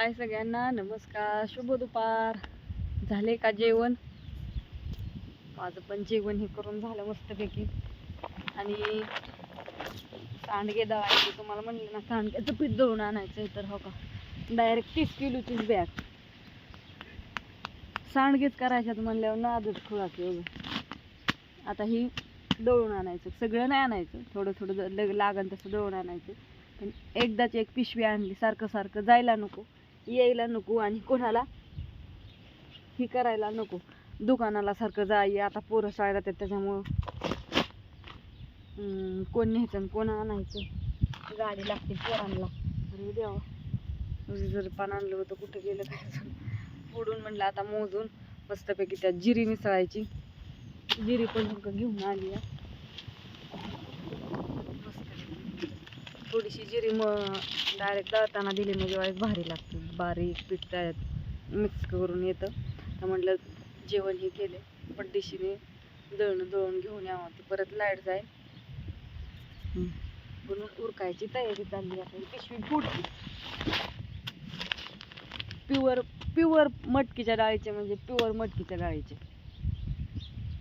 हाय सगळ्यांना नमस्कार शुभ दुपार. झाले का जेवण? माझं पण जेवण हे करून झालं मस्तपैकी. आणि सांडगे दळायचे तुम्हाला म्हणलं ना सांडग्याचं पीठ दळून आणायचं तर हो का? डायरेक्ट तीस किलोचीच बॅग सांडगेच करायच्यात म्हणल्यावर नादच खुळा की आता ही दळून आणायचं. सगळं नाही आणायचं. थोडं थोडं लग- लागन तसं दळून आणायचं. पण एकदाच एक पिशवी आणली सारखं सारखं जायला नको. यायला नको आणि कोणाला? ही करायला नको. दुकानाला सारखं जाई आता पोरं शाळेला तर त्याच्यामुळं. कोण न्यायचं आणि कोण आणायचं? गाडी लागते पोरांना. अरे देवा. जर पान आणलं होतं कुठं गेलं काय फोडून म्हणलं आता मोजून. मस्तपैकी त्यात जिरी मिसळायची. जिरी पण घेऊन आली आहे मस्त. थोडीशी जिरी मग डायरेक्ट दळताना दिली म्हणजे वाईट भारी लागते. बारीक पीठ त्यात मिक्स करून येतं. तर म्हटलं जेवण हे केले. पड्डीशीने दळणं दळून घेऊन यावं ते परत लाइट जाईल. म्हणून उरकायची तयारी चालली आहे. पिशवी फुटली प्युअर प्युअर मटकीच्या डाळीचे म्हणजे प्युअर मटकीच्या डाळीचे.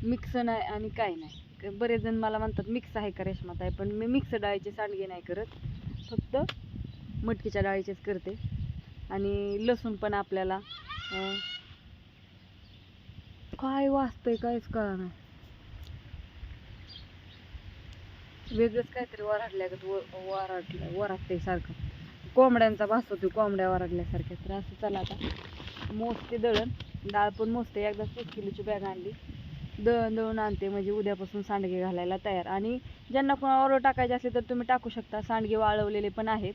मिक्स नाही आणि काय नाही. बरेच जण मला म्हणतात मिक्स आहे का रेशमात? आहे. पण मी मिक्स डाळीचे सांडगे नाही करत. फक्त मटकीच्या डाळीचेच करते. आणि लसूण पण आपल्याला. काय वाचतंय काहीच कळा नाही वेगळंच काहीतरी वराडल्यागत व- वराडलं वराडतंय सारखं. कोंबड्यांचा भास होतो कोंबड्या वराडल्यासारख्या. तर असं चला आता. मोजते दळण. डाळ पण मोजते. एकदा तीस किलोची बॅग आणली. दळण दळून आणते. म्हणजे उद्यापासून सांडगे घालायला तयार. आणि ज्यांना कोणा ऑर्डर टाकायचे असले तर तुम्ही टाकू शकता. सांडगे वाळवलेले पण आहेत.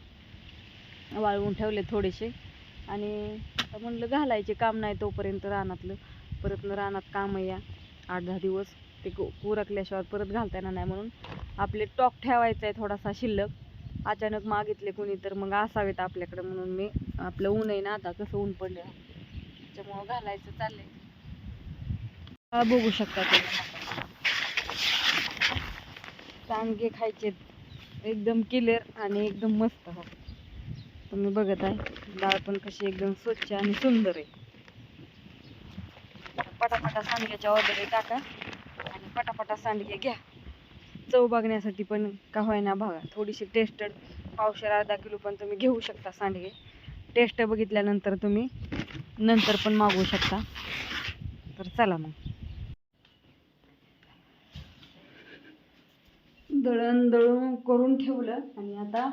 वाळवून ठेवले थोडेसे. आणि आता म्हणलं घालायचे काम नाही तोपर्यंत रानातलं. परत रानात काम या. आठ दहा दिवस. ते कुरकल्याशिवाय परत घालता येणार नाही म्हणून आपले टॉक ठेवायचा आहे थोडासा शिल्लक. अचानक मागितले कोणी तर मग असावेत आपल्याकडे म्हणून मी. आपलं ऊन आहे ना आता कसं ऊन पडलं. त्याच्यामुळं घालायचं चाललंय. बघू शकता तुम्ही. सांडगे खायचे. एकदम क्लिअर आणि एकदम मस्त. हो तुम्ही बघत आहे. डाळ पण कशी एकदम स्वच्छ आणि सुंदर आहे. पटापटा सांडग्याच्या ऑर्डर टाका आणि पटापटा सांडगे घ्या. चव बघण्यासाठी पण का होईना बघा. थोडीशी टेस्टेड पावशेर अर्धा किलो पण तुम्ही घेऊ शकता सांडगे. टेस्ट बघितल्यानंतर तुम्ही नंतर पण मागवू शकता. तर चला मग. दळण दळून करून ठेवलं आणि आता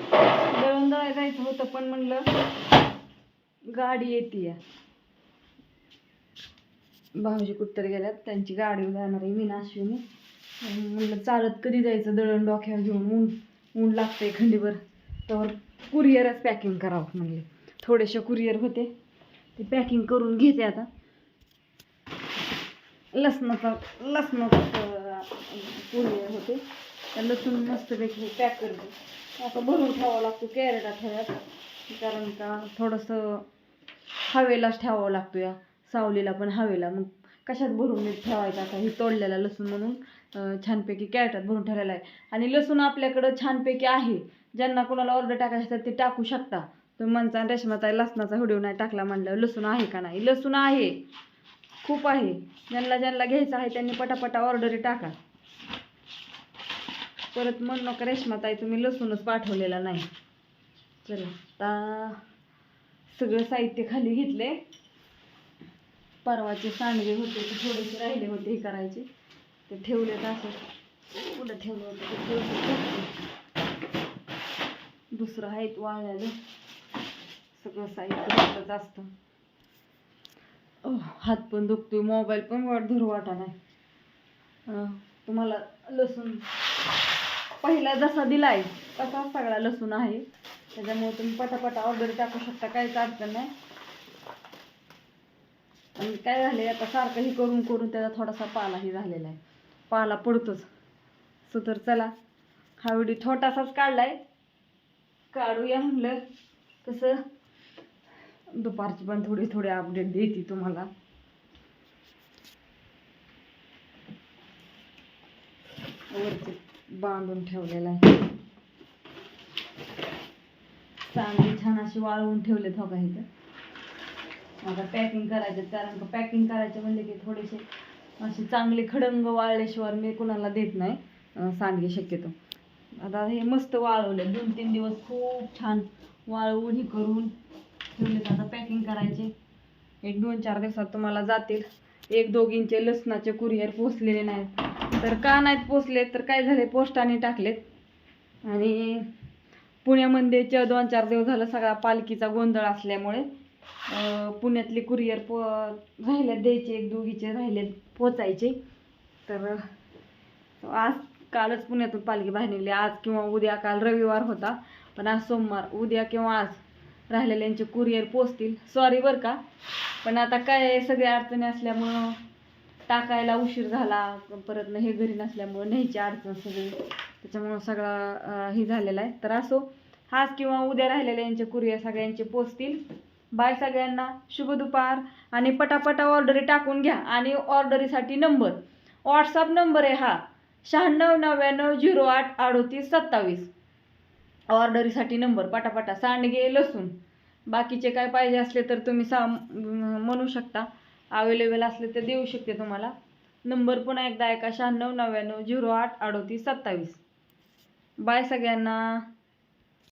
दळण जायचं होतं पण म्हणलं गाडी येते या भाऊजी कुठतरी गेल्यात त्यांची गाडी जाणार आहे मी नाशिवनी म्हणलं चालत कधी जायचं दळण डोक्यावर घेऊन ऊन ऊन लागतंय खंडीभर. तर कुरिअरच पॅकिंग करावं म्हणले. थोडेसे कुरिअर होते ते पॅकिंग करून घेते आता. लसणाचा लसणाचा कुरिअर होते. लसूण मस्तपैकी पॅक करते आता भरून ठेवावं लागतो कॅरेटा ठेवायला कारण का थोडंसं हवेलाच ठेवावं लागतो या सावलीला पण हवेला. मग कशात भरून नीट ठेवायचं? आता ही तोडलेला लसूण म्हणून छानपैकी कॅरेटात भरून ठेवलेला आहे. आणि लसूण आपल्याकडं छानपैकी आहे. ज्यांना कोणाला ऑर्डर टाकायचं असतात ते टाकू शकता. तुम्ही म्हणता रेशमाचा लसणाचा व्हिडिओ नाही टाकला म्हणलं लसूण आहे का नाही? लसूण आहे. खूप आहे. ज्यांना ज्यांना घ्यायचं आहे त्यांनी पटापटा ऑर्डरी टाका. परत म्हण नका रेशमाताई तुम्ही लसूणच पाठवलेला नाही. चला आता सगळं साहित्य खाली घेतले परवाचे सांडगे होते ते थोडेसे राहिले होते हे करायचे. ते ठेवले असं. पुढं ठेवलं होतं? ते दुसरं आहेत वाळलेलं. सगळं साहित्य होतंच असतं. हात पण दुखतोय मोबाईल पण वाट धरू वाटा नाही. तुम्हाला लसूण पहिला जसा दिलाय तसाच सगळा लसूण आहे. त्याच्यामुळे तुम्ही पटापटा ऑर्डर टाकू शकता काहीच अडचण नाही. आणि काय झाले आता सारखंही करून करून त्याचा थोडासा पालाही झालेला आहे. पाला पडतोच. सो तर चला हा व्हिडिओ छोटासाच काढलाय. काढूया म्हणलं कसं? दुपारची पण थोडी थोडी अपडेट देते तुम्हाला. वरती बांधून ठेवलेला आहे. चांगली छान अशी वाळवून ठेवले हो का इथं. आता पॅकिंग करायचे कारण का पॅकिंग करायचे म्हणले की थोडेसे असे चांगले खडंग वाळल्याशिवाय मी कुणाला देत नाही अं, सांडगे शक्यतो. आता हे मस्त वाळवले दोन तीन दिवस खूप छान वाळवून हे करून ठेवले आता पॅकिंग करायचे. एक दोन चार दिवसात तुम्हाला जातील. एक दोघींचे लसणाचे कुरिअर पोचलेले नाहीत. तर का नाहीत पोचले तर काय झाले? पोस्टाने टाकलेत. आणि पुण्यामध्ये च दोन चार दिवस झालं सगळा पालखीचा गोंधळ असल्यामुळे पुण्यातले कुरिअर पो राहिलेत द्यायचे एक दोघीचे राहिलेत पोचायचे. तर आज कालच पुण्यातून पालखी बाहेर निघली. आज किंवा उद्या काल रविवार होता पण आज सोमवार. उद्या किंवा आज राहिलेल्यांचे कुरिअर पोचतील. सॉरी बरं का पण आता काय सगळ्या अडचणी असल्यामुळं टाकायला उशीर झाला परत हे घरी नसल्यामुळं न्यायची अडचण सगळी. त्याच्यामुळं सगळा हे झालेला आहे. तर असो आज किंवा उद्या राहिलेल्या यांचे कुरिअर सगळ्यांचे पोचतील. बाय सगळ्यांना शुभ दुपार. आणि पटापटा ऑर्डरी टाकून घ्या. आणि ऑर्डरीसाठी नंबर. व्हॉट्सअप नंबर आहे हा. शहाण्णव नव्याण्णव झिरो आठ अडोतीस सत्तावीस. ऑर्डरीसाठी नंबर. पटापटा सांडगे लसूण. बाकीचे काय पाहिजे असले तर तुम्ही सा म्हणू शकता. अवेलेबल असले ते देऊ शकते तुम्हाला. नंबर पुन्हा एकदा ऐका शहाण्णव नव्याण्णव झिरो आठ अडोतीस सत्तावीस. बाय सगळ्यांना.